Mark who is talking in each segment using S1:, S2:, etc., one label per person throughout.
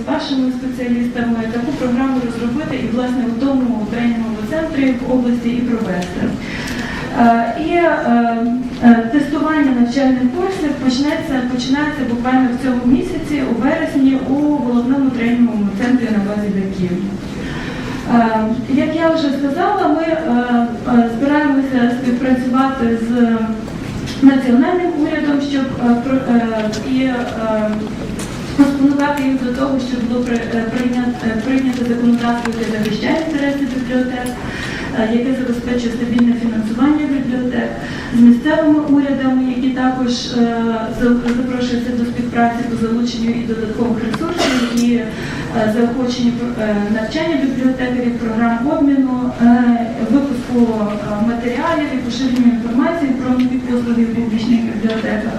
S1: з вашими спеціалістами таку програму розробити і власне у тому тренінговому центрі в області і провести. Е, І е, е, тестування навчальних курсів почнеться, починається буквально в цьому місяці, у вересні, у головному тренінговому центрі на базі ДКІВ. Е, Як я вже сказала, ми збираємося співпрацювати з національним урядом, щоб і спонукати їх до того, щоб було е, прийнято, е, прийнято законодавство, яке захищає інтереси бібліотек, е, яке забезпечує стабільне фінансування бібліотек з місцевими урядами, які також запрошуються до співпраці по залученню і додаткових ресурсів, і заохоченню навчання бібліотекарів, програм обміну, випуску матеріалів і поширенню інформації про нові послуги в публічних бібліотеках.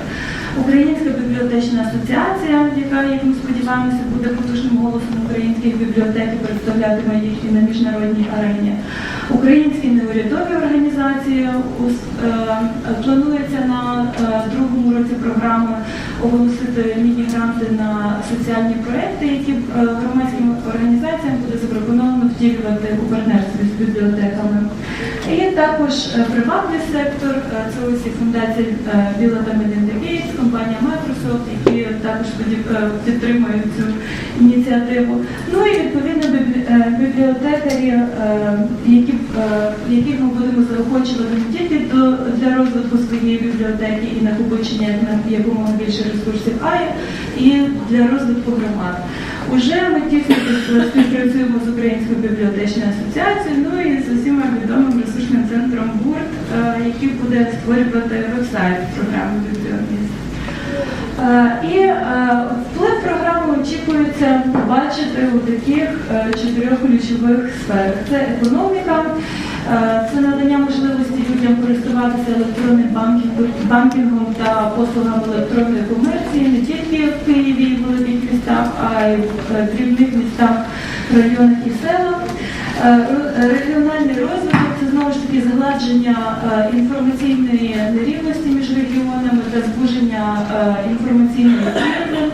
S1: Українська бібліотечна асоціація, яка, як ми сподіваємося, буде потужним голосом українських бібліотек і представлятиме їх і на міжнародній арені. Українські неурядові організації е, планується на е, другому році програми оголосити міні-гранти на соціальні проекти, які е, громадським організаціям буде запропоновано втілювати у партнерстві з бібліотеками. І також приватний сектор, це ось і фундація Біла та Гейтс, компанія Microsoft, які також е, підтримують цю ініціативу. Ну і відповідно е, бібліотекарі, е, які, яких ми будемо заохочувати не тільки для розвитку своєї бібліотеки і накопичення на якомога більше ресурсів, а і для розвитку громад. Уже ми тісно співпрацюємо з Українською бібліотечною асоціацією, ну і з усіма відомим ресурсним центром ГУРТ, який буде створювати веб-сайт програми бібліотеки. Е, І е, вплив програми очікується побачити у таких е, чотирьох ключових сферах: це економіка, це надання можливості людям користуватися електронним банкінгом, та послугами електронної комерції не тільки в Києві і в великих містах, а й в дрібних містах, районах і селах. Регіональний розвиток таки е, інформаційної нерівності між регіонами та збуження е, інформаційної пільги.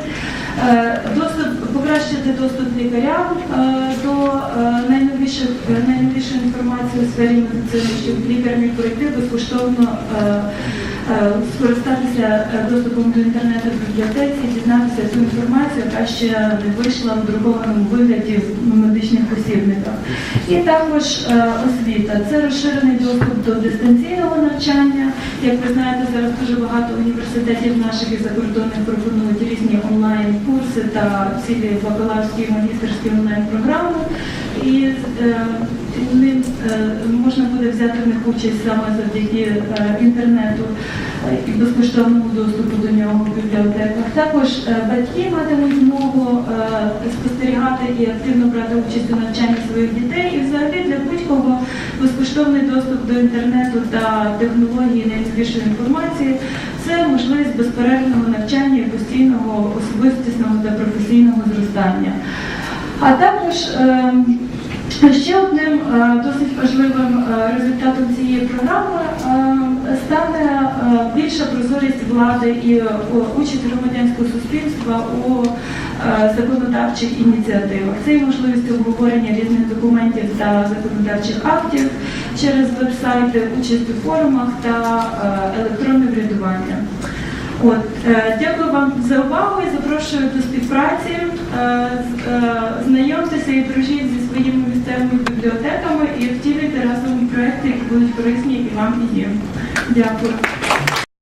S1: Е, Доступ покращити доступ лікарям до найновіших найновішої інформації у сфері медицини, щоб лікар міг пройти безкоштовно скористатися е, доступом до інтернету в бібліотеці, дізнатися цю інформацію, яка ще не вийшла в друкованому вигляді в медичних посібниках. І також е, освіта. Це розширений доступ до дистанційного навчання. Як ви знаєте, зараз дуже багато університетів наших і закордонних пропонують різні онлайн-курси та цілі бакалаврські і магістерські онлайн-програми. І е, ним е, можна буде взяти в них участь саме завдяки е, інтернету е, і безкоштовному доступу до нього в бібліотеках. Також батьки матимуть змогу спостерігати і активно брати участь у навчанні своїх дітей. І взагалі для будь-кого безкоштовний доступ до інтернету та технології найновішої інформації це можливість безперервного навчання і постійного особистісного та професійного зростання. А також е, ще одним е, досить важливим е, результатом цієї програми е, стане більша прозорість влади і участь громадянського суспільства у законодавчих ініціативах. Це і можливість обговорення різних документів та законодавчих актів через веб-сайти, участь у форумах та електронне врядування. От, дякую вам за увагу і запрошую до співпраці. Е, е, знайомтеся і дружіть зі своїми місцевими бібліотеками і втілюйте разом проекти, які будуть корисні і вам і їм. Дякую.